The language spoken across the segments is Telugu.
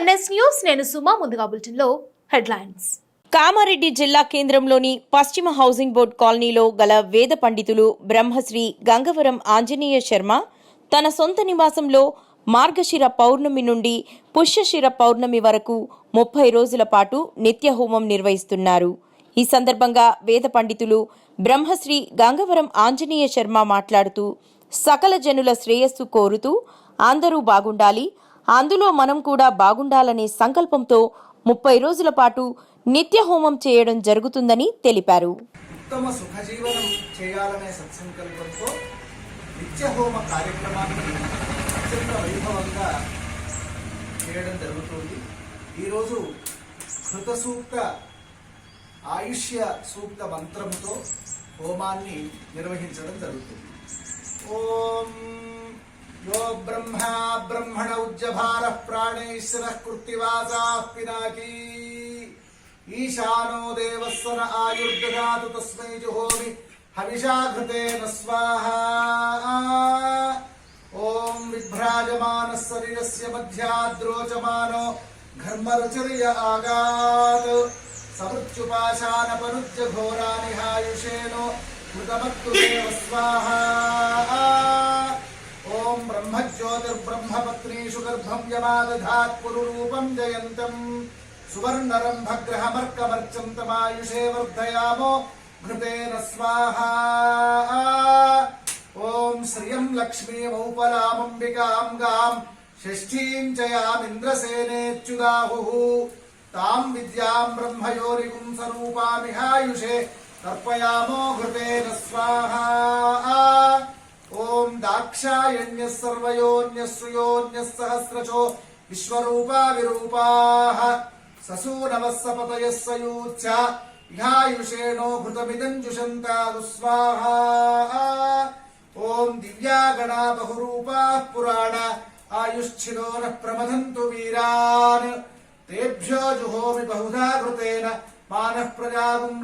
ఎన్ఎస్ న్యూస్ నేను సుమా ముందుగా బులెటిన్లో హెడ్లైన్స్. కామారెడ్డి జిల్లా కేంద్రంలోని పశ్చిమ హౌసింగ్ బోర్డ్ కాలనీలో గల వేద పండితులు బ్రహ్మశ్రీ గంగవరం ఆంజనేయ శర్మ తన సొంత నివాసంలో మార్గశిర పౌర్ణమి నుండి పుష్యశిర పౌర్ణమి వరకు ముప్పై రోజుల పాటు నిత్య హోమం నిర్వహిస్తున్నారు. ఈ సందర్భంగా వేద పండితులు బ్రహ్మశ్రీ గంగవరం ఆంజనేయ శర్మ మాట్లాడుతూ సకల జనుల శ్రేయస్సు కోరుతూ అందరూ బాగుండాలి అందులో మనం కూడా బాగుండాలనే సంకల్పంతో ముప్పై రోజుల పాటు నిత్య హోమం చేయడం జరుగుతుందని తెలిపారు. ఉత్తమ సుఖజీవనం చేయాలనే సత్సంకల్పంతో నిత్య హోమ కార్యక్రమాన్ని అత్యంత వైభవంగా చేయడం జరుగుతుంది. ఈరోజు కృత సూక్త ఆయుష్య సూక్త మంత్రముతో హోమాన్ని నిర్వహించడం జరుగుతుంది. ఓం యో బ్రహ్మా బ్రహ్మణ ఉజ్జభార ప్రాణేశ్వర కృత్తివాసా పినాకీ ఈశానో దేవస్వన ఆయుర్దదాతు తస్మై జుహోమి హవిషా ఘృతేన స్వాహా ఓం విభ్రాజమాన శరీరస్య మధ్యాద్రోచమానో ఘర్మరుచర్య ఆగాత్ సమృత్యుపాశాన పనుజ్య ఘోరానిహాయుషేనో మృతమత్తు దేవ స్వాహా ఓం బ్రహ్మజ్యోతిర్బ్రహ్మపత్నీషు గర్భం యమాదధాత్ పురురూపం జయంతం సువర్ణరంభగ్రహమర్కమర్చం తమాయుషే వర్ధయామో ఘృతేన స్వాహా ఓం శ్రియం లక్ష్మీమౌపలామంబికాం గాం షష్ఠీం చ యామింద్రసేనేచ్యుదాహు తాం విద్యాం బ్రహ్మయోనిగుం సరూపామిహాయుషే తర్పయామో ఘృతేన ഓം ദാക്ഷായണ്യ സർവയോന്യ ശ്രിയോന്യ സഹസ്രശോ സസൂനവസ്സപതയ സയൂച്ച ഇഹായുഷേണോ ഭൃതമിദഞ്ജുഷന്താദുസ്വാഹ ഓം ദിവ്യാഗണാ ബഹുരൂപാ പുരാണ ആയുഷ്ഛിനോ ന പ്രമഥന്തു വീരാൻ തേഭ്യോ ജുഹോമി ബഹുധാ കൃതേന മാനഃ പ്രജാകും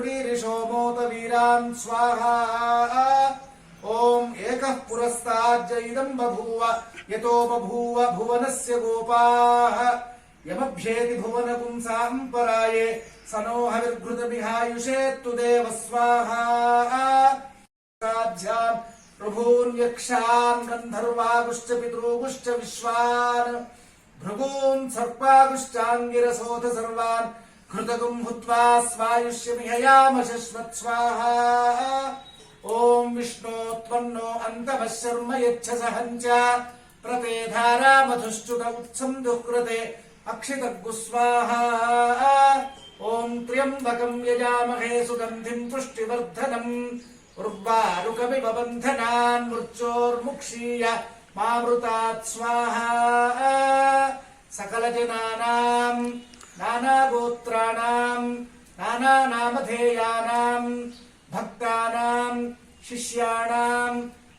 വീരാൻ സ്വാഹ ओम एकः पुरस्ताज्ज बभूव, यतो बभूव भुवनस्य गोपाः। पराये स नो हविर्घृतमिहायुषे तु देवस्वाहाध्याम् प्रभून् यक्षान् गन्धर्वागुश्च पितॄगुश्च विश्वान्। भृगून् सर्पागुश्चाङ्गिरसोऽथ सर्वान् घृतगुम् हुत्वा ॐ विष्णो హుత్వా స్వాయుష్యమిహయామ శశ్వత్ స్వాహా ఓం విష్ణో త్వన్నో అంతమః శర్మ యచ్చ సహంచ ప్రతే ధారా మధుశ్చుత ఉత్సం దుఃకృతే అక్షితగ్గు స్వాహా ఓం త్ర్యంబకం యజామహే సుగంధిం పుష్టివర్ధనం ఉర్వారుకమివ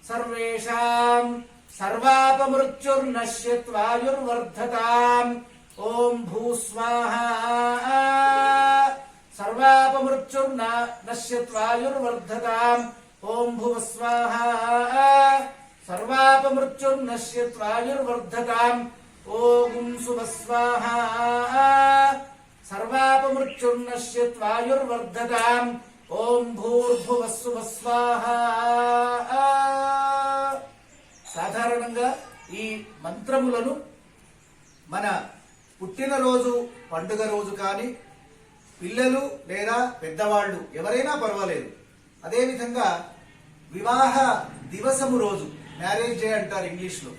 సర్వేషాం సర్వాపమృత్యుర్నశ్యత్వాయుర్వర్ధతాం ఓం భూస్వాహ సర్వాపమృత్యుర్న నశ్యత్వాయుర్వర్ధతాం ఓం భువస్వాహా సర్వాపమృత్యుర్నశ్యత్వాయుర్వర్ధతాం ఓం సువస్వాహా సర్వాపమృత్యుర్నశ్యత్వాయుర్వర్ధతాం ఓం భూర్భువస్సువస్వాహ. సాధారణంగా ఈ మంత్రములను మన పుట్టినరోజు పండుగ రోజు కానీ పిల్లలు లేదా పెద్దవాళ్ళు ఎవరైనా పర్వాలేదు. అదేవిధంగా వివాహ దివసము రోజు మ్యారేజ్ డే అంటారు ఇంగ్లీష్లో.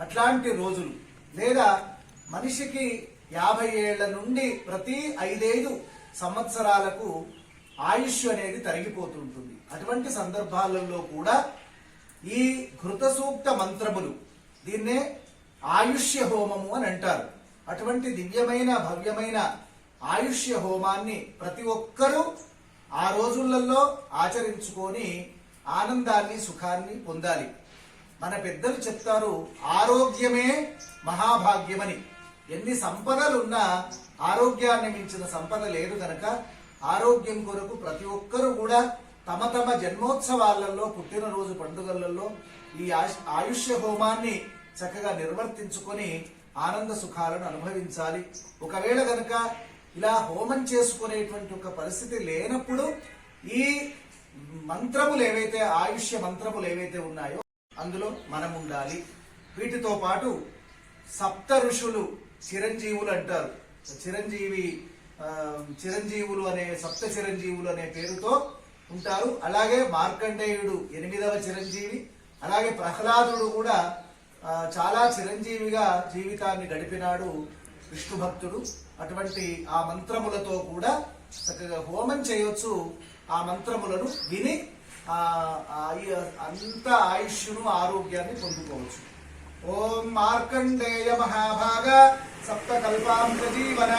అట్లాంటి రోజులు లేదా మనిషికి యాభై ఏళ్ళ నుండి ప్రతి ఐదైదు సంవత్సరాలకు ఆయుష్ అనేది తరిగిపోతుంటుంది. అటువంటి సందర్భాలలో కూడా ఈ ఘృత సూక్త మంత్రములు దీన్నే ఆయుష్య హోమము అని అంటారు. అటువంటి దివ్యమైన భవ్యమైన ఆయుష్య హోమాన్ని ప్రతి ఒక్కరూ ఆ రోజులలో ఆచరించుకొని ఆనందాన్ని సుఖాన్ని పొందాలి. మన పెద్దలు చెప్తారు ఆరోగ్యమే మహాభాగ్యమని. ఎన్ని సంపదలున్నా ఆరోగ్యాన్ని మించిన సంపద లేదు కనుక ఆరోగ్యం కొరకు ప్రతి ఒక్కరూ కూడా తమ తమ జన్మోత్సవాలలో పుట్టినరోజు పండుగలలో ఈ ఆయుష్య హోమాన్ని చక్కగా నిర్వర్తించుకొని ఆనంద సుఖాలను అనుభవించాలి. ఒకవేళ కనుక ఇలా హోమం చేసుకునేటువంటి ఒక పరిస్థితి లేనప్పుడు ఈ మంత్రములు ఏవైతే ఆయుష్య మంత్రములు ఏవైతే ఉన్నాయో అందులో మనం ఉండాలి. వీటితో పాటు సప్త ఋషులు చిరంజీవులు అంటారు. చిరంజీవి చిరంజీవులు అనే సప్త చిరంజీవులు అనే పేరుతో ఉంటారు. అలాగే మార్కండేయుడు ఎనిమిదవ చిరంజీవి అలాగే ప్రహ్లాదుడు కూడా చాలా చిరంజీవిగా జీవితాన్ని గడిపినాడు విష్ణు భక్తుడు అటువంటి ఆ మంత్రములతో కూడా చక్కగా హోమం చేయొచ్చు ఆ మంత్రములను విని అంత ఆయుష్ను ఆరోగ్యాన్ని పొందుకోవచ్చు. ఓం మార్కండేయ మహాభాగ సప్త కల్పాంత జీవన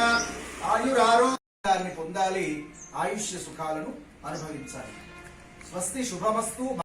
ఆయురారోగ్యాన్ని పొందాలి ఆయుష్య సుఖాలను అనుభవించాలి. స్వస్తి శుభమస్తు.